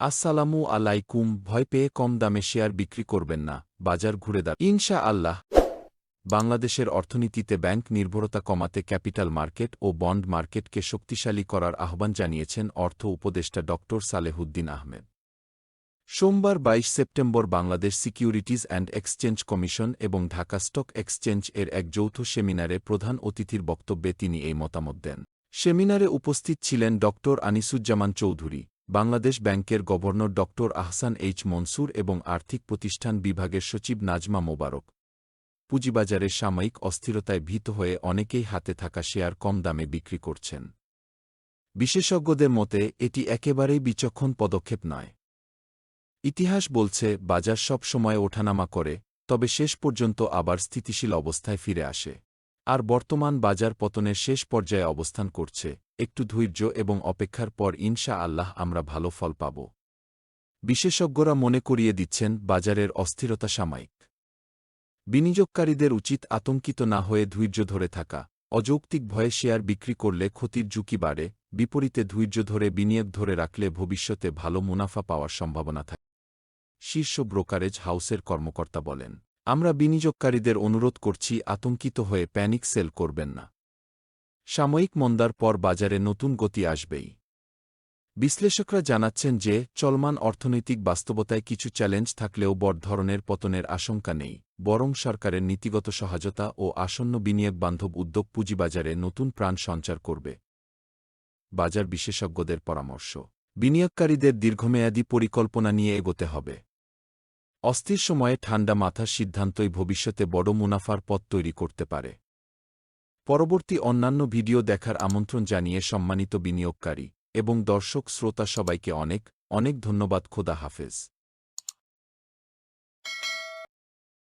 আসসালামু আলাইকুম, ভয় পেয়ে কম দামে শেয়ার বিক্রি করবেন না, বাজার ঘুরে দাঁড় ইনশা আল্লাহ বাংলাদেশের অর্থনীতিতে ব্যাংক নির্ভরতা কমাতে ক্যাপিটাল মার্কেট ও বন্ড মার্কেটকে শক্তিশালী করার আহ্বান জানিয়েছেন অর্থ উপদেষ্টা ড. সালেহুদ্দিন আহমেদ। সোমবার ২২ September Bangladesh securities and exchange commission এবং ঢাকা স্টক এক্সচেঞ্জ এর এক যৌথ সেমিনারে প্রধান অতিথির বক্তব্যে তিনি এই মতামত দেন। সেমিনারে উপস্থিত ছিলেন ড. আনিসুজ্জামান চৌধুরী। বাংলাদেশ ব্যাংকের গভর্নর ড আহসান এইচ মনসুর এবং আর্থিক প্রতিষ্ঠান বিভাগের সচিব নাজমা মোবারক। পুঁজিবাজারের সাময়িক অস্থিরতায় ভীত হয়ে অনেকেই হাতে থাকা শেয়ার কম দামে বিক্রি করছেন। বিশেষজ্ঞদের মতে, এটি একেবারেই বিচক্ষণ পদক্ষেপ নয়। ইতিহাস বলছে, বাজার সব সময় ওঠানামা করে, তবে শেষ পর্যন্ত আবার স্থিতিশীল অবস্থায় ফিরে আসে। আর বর্তমান বাজার পতনের শেষ পর্যায়ে অবস্থান করছে। একটু ধৈর্য এবং অপেক্ষার পর ইনশা আল্লাহ আমরা ভালো ফল পাব। বিশেষজ্ঞরা মনে করিয়ে দিচ্ছেন বাজারের অস্থিরতা সাময়িক। বিনিয়োগকারীদের উচিত আতঙ্কিত না হয়ে ধৈর্য ধরে থাকা। অযৌক্তিক ভয়ে শেয়ার বিক্রি করলে ক্ষতির ঝুঁকি বাড়ে, বিপরীতে ধৈর্য ধরে বিনিয়োগ ধরে রাখলে ভবিষ্যতে ভালো মুনাফা পাওয়ার সম্ভাবনা থাকে। শীর্ষ ব্রোকারেজ হাউসের কর্মকর্তা বলেন, আমরা বিনিয়োগকারীদের অনুরোধ করছি আতঙ্কিত হয়ে প্যানিক সেল করবেন না। সাময়িক মন্দার পর বাজারে নতুন গতি আসবেই। বিশ্লেষকরা জানাচ্ছেন যে, চলমান অর্থনৈতিক বাস্তবতায় কিছু চ্যালেঞ্জ থাকলেও বড় ধরনের পতনের আশঙ্কা নেই, বরং সরকারের নীতিগত সহায়তা ও আসন্ন বিনিয়োগ বান্ধব উদ্যোগ পুঁজিবাজারে নতুন প্রাণ সঞ্চার করবে। বাজার বিশেষজ্ঞদের পরামর্শ, বিনিয়োগকারীদের দীর্ঘমেয়াদী পরিকল্পনা নিয়ে এগোতে হবে। অস্থির সময়ে ঠান্ডা মাথার সিদ্ধান্তই ভবিষ্যতে বড় মুনাফার পথ তৈরি করতে পারে। পরবর্তী অন্যান্য ভিডিও দেখার আমন্ত্রণ জানিয়ে সম্মানিত বিনিয়োগকারী এবং দর্শক শ্রোতা সবাইকে অনেক অনেক ধন্যবাদ, খোদা হাফেজ।